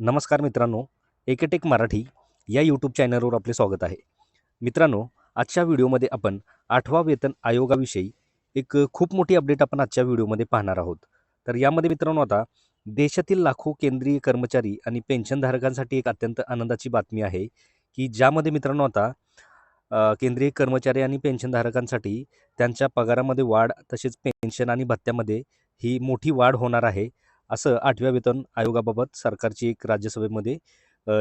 नमस्कार मित्रांनो एकेटेक मराठी या यूट्यूब चॅनलवर आपले स्वागत आहे. मित्रांनो आजच्या व्हिडिओमध्ये आपण आठवा वेतन आयोगाविषयी एक खूप मोठी अपडेट आपण आजच्या व्हिडिओमध्ये पाहणार आहोत. तर यामध्ये मित्रांनो आता देशातील लाखो केंद्रीय कर्मचारी आणि पेन्शनधारकांसाठी एक अत्यंत आनंदाची बातमी आहे की ज्यामध्ये मित्रांनो आता केंद्रीय कर्मचारी आणि पेन्शनधारकांसाठी त्यांच्या पगारामध्ये वाढ तसेच पेन्शन आणि भत्त्यामध्ये ही मोठी वाढ होणार आहे. असं आठव्या वेतन आयोगाबाबत सरकारची एक राज्यसभेमध्ये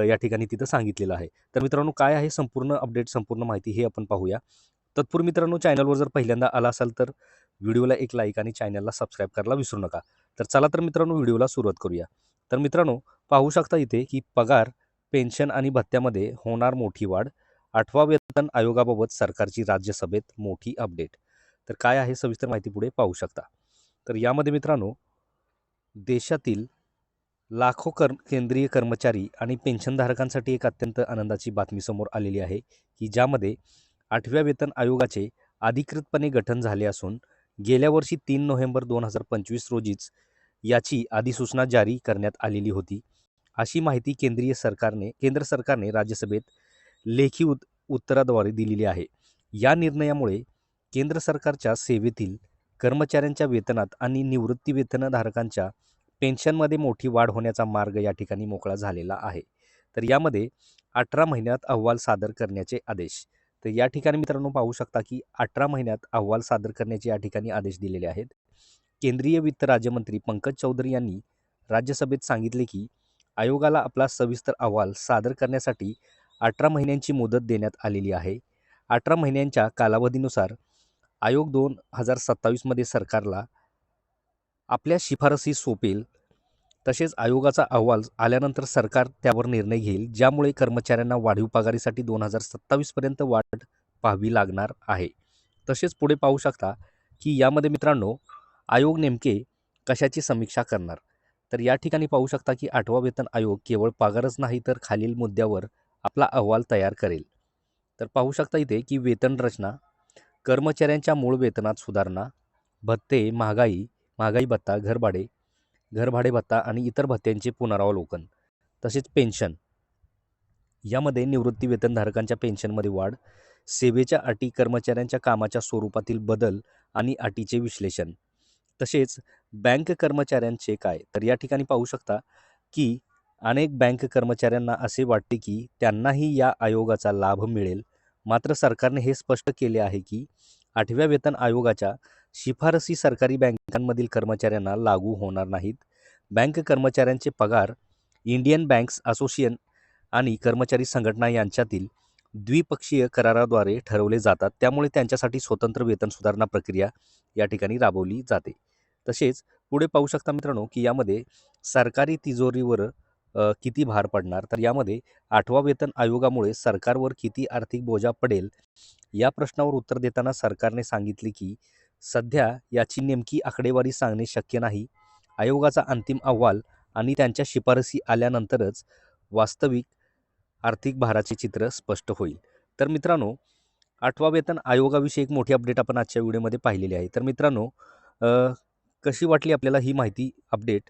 या ठिकाणी तिथं सांगितलेलं आहे. तर मित्रांनो काय आहे संपूर्ण अपडेट संपूर्ण माहिती हे आपण पाहूया. तत्पूर्वी मित्रांनो चॅनलवर जर पहिल्यांदा आला असाल तर व्हिडिओला एक लाईक आणि चॅनलला सबस्क्राईब करायला विसरू नका. तर चला तर मित्रांनो व्हिडिओला सुरुवात करूया. तर मित्रांनो पाहू शकता इथे की पगार पेन्शन आणि भत्त्यामध्ये होणार मोठी वाढ. आठवा वेतन आयोगाबाबत सरकारची राज्यसभेत मोठी अपडेट. तर काय आहे सविस्तर माहिती पुढे पाहू शकता. तर यामध्ये मित्रांनो देशातील लाखो कर केंद्रीय कर्मचारी आणि पेन्शनधारकांसाठी एक अत्यंत आनंदाची बातमी समोर आलेली आहे की ज्यामध्ये आठव्या वेतन आयोगाचे अधिकृतपणे गठन झाले असून गेल्या वर्षी तीन नोव्हेंबर दोन हजार पंचवीस रोजीच याची अधिसूचना जारी करण्यात आलेली होती. अशी माहिती केंद्रीय सरकारने केंद्र सरकारने राज्यसभेत लेखी उत उत्तराद्वारे दिलेली आहे. या निर्णयामुळे केंद्र सरकारच्या सेवेतील कर्मचाऱ्यांच्या वेतनात आणि निवृत्ती वेतनधारकांच्या पेन्शनमध्ये मोठी वाढ होण्याचा मार्ग या ठिकाणी मोकळा झालेला आहे. तर यामध्ये अठरा महिन्यात अहवाल सादर करण्याचे आदेश. तर या ठिकाणी मित्रांनो पाहू शकता की अठरा महिन्यात अहवाल सादर करण्याचे या ठिकाणी आदेश दिलेले आहेत. केंद्रीय वित्त राज्यमंत्री पंकज चौधरी यांनी राज्यसभेत सांगितले की आयोगाला आपला सविस्तर अहवाल सादर करण्यासाठी अठरा महिन्यांची मुदत देण्यात आलेली आहे. अठरा महिन्यांच्या कालावधीनुसार आयोग दोन हजार सत्तावीसमध्ये सरकारला आपल्या शिफारसी सोपेल तसेच आयोगाचा अहवाल आल्यानंतर सरकार त्यावर निर्णय घेईल ज्यामुळे कर्मचाऱ्यांना वाढीव पगारीसाठी दोन हजार सत्तावीसपर्यंत वाढ पाहावी लागणार आहे. तसेच पुढे पाहू शकता की यामध्ये मित्रांनो आयोग नेमके कशाची समीक्षा करणार? तर या ठिकाणी पाहू शकता की आठवा वेतन आयोग केवळ पगारच नाही तर खालील मुद्द्यावर आपला अहवाल तयार करेल. तर पाहू शकता इथे की वेतन रचना कर्मचाऱ्यांच्या मूळ वेतनात सुधारणा भत्ते महागाई महागाई भत्ता घरभाडे घरभाडे भत्ता आणि इतर भत्त्यांचे पुनरावलोकन तसेच पेन्शन. यामध्ये निवृत्ती वेतनधारकांच्या पेन्शनमध्ये वाढ सेवेच्या अटी कर्मचाऱ्यांच्या कामाच्या स्वरूपातील बदल आणि अटीचे विश्लेषण. तसेच बँक कर्मचाऱ्यांचे काय? तर या ठिकाणी पाहू शकता की अनेक बँक कर्मचाऱ्यांना असे वाटते की त्यांनाही या आयोगाचा लाभ मिळेल मात्र सरकारने हे स्पष्ट केले आहे की आठव्या वेतन आयोगाच्या शिफारसी सरकारी बँकांमधील कर्मचाऱ्यांना लागू होणार नाहीत. बँक कर्मचाऱ्यांचे पगार इंडियन बँक्स असोसिएशन आणि कर्मचारी संघटना यांच्यातील द्विपक्षीय कराराद्वारे ठरवले जातात. त्यामुळे त्यांच्यासाठी स्वतंत्र वेतन सुधारणा प्रक्रिया या ठिकाणी राबवली जाते. तसेच पुढे पाहू शकता मित्रांनो की यामध्ये सरकारी तिजोरीवर किती भार पडणार? तर यामध्ये आठवा वेतन आयोगामुळे सरकारवर किती आर्थिक बोजा पडेल? या प्रश्नावर उत्तर देताना सरकारने सांगितले की सध्या याची नेमकी आकडेवारी सांगणे शक्य नाही. आयोगाचा अंतिम अहवाल आणि त्यांच्या शिफारसी आल्यानंतरच वास्तविक आर्थिक भाराचे चित्र स्पष्ट होईल. तर मित्रांनो आठवा वेतन आयोगाविषयी एक मोठी अपडेट आपण आजच्या व्हिडिओमध्ये पाहिलेली आहे. तर मित्रांनो कशी वाटली आपल्याला ही माहिती अपडेट?